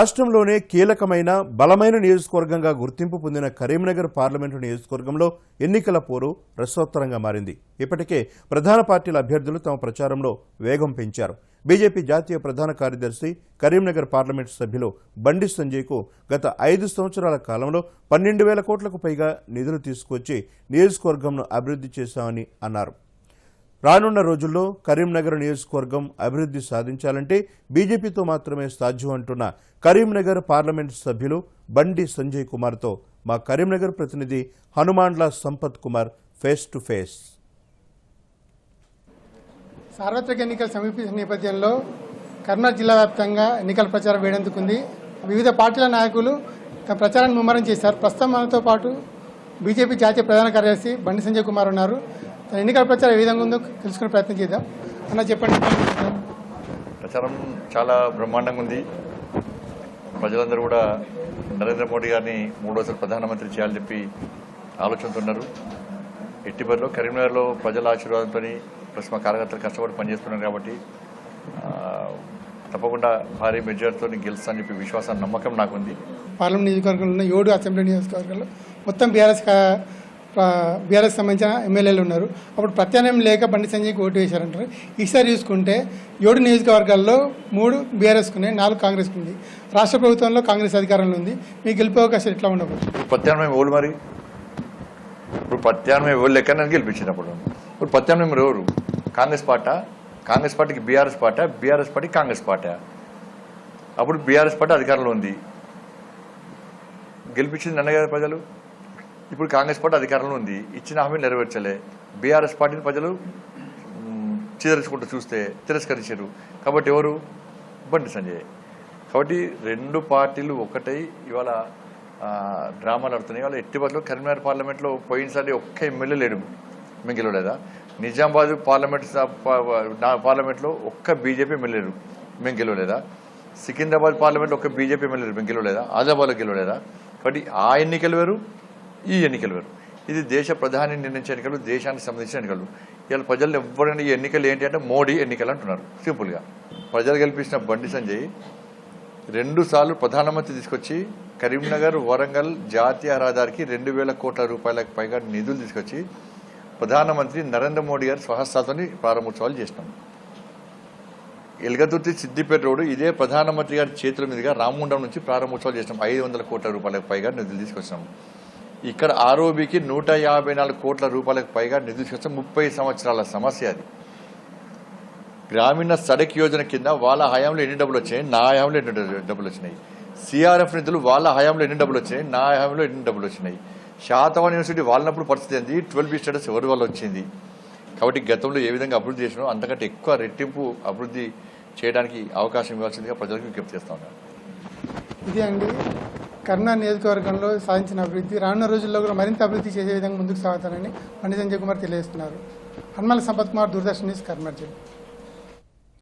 రాష్ట్రంలోనే కీలకమైన బలమైన నియోజకవర్గంగా గుర్తింపు పొందిన కరీంనగర్ పార్లమెంటు నియోజకవర్గంలో ఎన్నికల పోరు రసోత్తరంగా మారింది. ఇప్పటికే ప్రధాన పార్టీల అభ్యర్థులు తమ ప్రచారంలో వేగం పెంచారు. బీజేపీ జాతీయ ప్రధాన కార్యదర్శి కరీంనగర్ పార్లమెంటు సభ్యులు బండి సంజయ్కు గత ఐదు సంవత్సరాల కాలంలో పన్నెండు వేల కోట్లకు పైగా నిధులు తీసుకొచ్చి నియోజకవర్గంను అభివృద్ధి చేశామని అన్నారు. రానున్న రోజుల్లో కరీంనగర్ నియోజకవర్గం అభివృద్ధి సాధించాలంటే బీజేపీతో మాత్రమే సాధ్యం అంటున్న కరీంనగర్ పార్లమెంటు సభ్యులు బండి సంజయ్ కుమార్తో మా కరీంనగర్ ప్రతినిధి Hanumanla Sampath Kumar face to face. సార్వత్రిక ఎన్నికలు సమీపించిన నేపథ్యంలో కర్నూలు జిల్లా వ్యాప్తంగా ఎన్నికల ప్రచారం వేడందుకుంది. వివిధ పార్టీల నాయకులు తమ ప్రచారాన్ని ముమ్మరం చేశారు. ప్రస్తుతం మనతో పాటు బీజేపీ జాతీయ ప్రధాన కార్యదర్శి బండి సంజయ్ కుమార్ ఉన్నారు. తన ఎన్నికల ప్రచారం ఏ విధంగా ఉందో తెలుసుకునే ప్రయత్నం చేద్దాం. అన్న చెప్పండి. ప్రచారం చాలా బ్రహ్మాండంగా ఉంది. ప్రజలందరూ కూడా నరేంద్ర మోడీ గారిని మూడోసారి ప్రధానమంత్రి చేయాలని చెప్పి ఆలోచనతున్నారు. ఎట్టి పరిలో కరీంనగర్లో ప్రజల ఆశీర్వాదంతో ప్లస్ మా కార్యకర్తలు కష్టపడి పనిచేస్తున్నారు కాబట్టి తప్పకుండా భారీ మెజార్టీతో గెలుస్తా అని చెప్పి విశ్వాసం నమ్మకం నాకుంది. పార్లమెంట్ నియోజకవర్గంలో ఉన్న ఏడు అసెంబ్లీ నియోజకవర్గాల్లో మొత్తం బీఆర్ఎస్ బీఆర్ఎస్ సంబంధించిన ఎమ్మెల్యేలు ఉన్నారు. అప్పుడు ప్రత్యామ్నాయం లేక బండి సంజయ్కి ఓటు వేశారంటారు. ఈసారి చూసుకుంటే ఏడు నియోజకవర్గాల్లో మూడు బీఆర్ఎస్కు ఉన్నాయి నాలుగు కాంగ్రెస్కి ఉంది రాష్ట్ర ప్రభుత్వంలో కాంగ్రెస్ అధికారంలో ఉంది. మీకు గెలిపే అవకాశం ఎట్లా ఉండకూడదు ప్రత్యామ్నాయం ఎవరు మరి? ఇప్పుడు ప్రత్యామ్నాయం ఎవరు లెక్క నన్ను గెలిపించినప్పుడు? ఇప్పుడు ప్రత్యామ్నాయం ఎవరు? కాంగ్రెస్ పార్టీ కాంగ్రెస్ పార్టీకి BRS party BRS party Congress party అప్పుడు బీఆర్ఎస్ పార్టీ అధికారంలో ఉంది. గెలిపించింది నన్నగారు ప్రజలు? ఇప్పుడు కాంగ్రెస్ పార్టీ అధికారంలో ఉంది. ఇచ్చిన హామీ నెరవేర్చలే. బీఆర్ఎస్ పార్టీని ప్రజలు మ్, చీదరించుకుంటూ చూస్తే తిరస్కరించారు. కాబట్టి ఎవరు? బండి సంజయ్. కాబట్టి రెండు పార్టీలు ఒకటై ఇవాళ డ్రామాలు ఆడుతున్నాయి. ఇవాళ ఎట్టి బదులు కరీంనగర్ పార్లమెంట్లో పోయినసారి ఒక్క ఎమ్మెల్యే లేడు. మేము గెలవలేదా? నిజామాబాద్ పార్లమెంట్ నా పార్లమెంట్లో ఒక్క బీజేపీ ఎమ్మెల్యేరు మేము గెలవలేదా? సికింద్రాబాద్ పార్లమెంట్లో ఒక్క బీజేపీ ఎమ్మెల్యేరు మేము గెలవలేదా? ఆజాబాద్లో గెలవలేదా? కాబట్టి ఆ ఎన్నికలు వేరు ఈ ఎన్నికలు వేరు. ఇది దేశ ప్రధాని నిర్ణయించే ఎన్నికలు దేశానికి సంబంధించిన ఎన్నికలు. ఇవాళ ప్రజలు ఎవరైనా ఈ ఎన్నికలు ఏంటి అంటే మోడీ ఎన్నికలు అంటున్నారు. సింపుల్గా ప్రజలు గెలిపించిన బండి సంజయ్ రెండు సార్లు ప్రధానమంత్రి తీసుకొచ్చి కరీంనగర్ వరంగల్ జాతీయ రహదారికి రెండు వేల కోట్ల రూపాయలకు పైగా నిధులు తీసుకొచ్చి ప్రధానమంత్రి నరేంద్ర మోడీ గారి స్వహస్తాతోని ప్రారంభోత్సవాలు చేసినాం. ఎల్గదుర్తి సిద్దిపేట రోడ్డు ఇదే ప్రధానమంత్రి గారి చేతుల మీదుగా రామగుండం నుంచి ప్రారంభోత్సవాలు చేసినాం. ఐదు వందల కోట్ల రూపాయలకు పైగా నిధులు తీసుకొచ్చినాం. ఇక్కడ ఆర్ఓబికి నూట యాభై నాలుగు కోట్ల రూపాయలకు పైగా నిధులు తీసుకొచ్చిన ముప్పై సంవత్సరాల సమస్య అది. గ్రామీణ సడక్ యోజన కింద వాళ్ళ హయాంలో ఎన్ని డబ్బులు వచ్చాయి? నా హయాంలో ఎన్ని డబ్బులు వచ్చినాయి. సిఆర్ఎఫ్ నిధులు వాళ్ళ హయాంలో ఎన్ని డబ్బులు వచ్చినాయి నా హయాంలో ఎన్ని డబ్బులు వచ్చినాయి? శాతవాన్ యూనివర్సిటీ వాళ్ళనప్పుడు పరిస్థితి ఏంది? ట్వెల్వ్ బి స్టేటస్ ఎవరి వల్ల వచ్చింది? కాబట్టి గతంలో ఏ విధంగా అభివృద్ధి చేసినో అంతకంటే ఎక్కువ రెట్టింపు అభివృద్ధి చేయడానికి అవకాశం ఇవ్వాల్సిందిగా ప్రజలకు విజ్ఞప్తి చేస్తా ఉన్నాను. ఇది అండి. కర్నూలు నియోజకవర్గంలో సాధించిన అభివృద్ధి రానున్న రోజుల్లో కూడా మరింత అభివృద్ధి చేసే విధంగా ముందుకు సాగుతానని పండిత సంజయ్ కుమార్ తెలియజేస్తున్నారు. హనుమల సంపత్ కుమార్ దూరదర్శన్ న్యూస్ కర్నూలు జిల్లా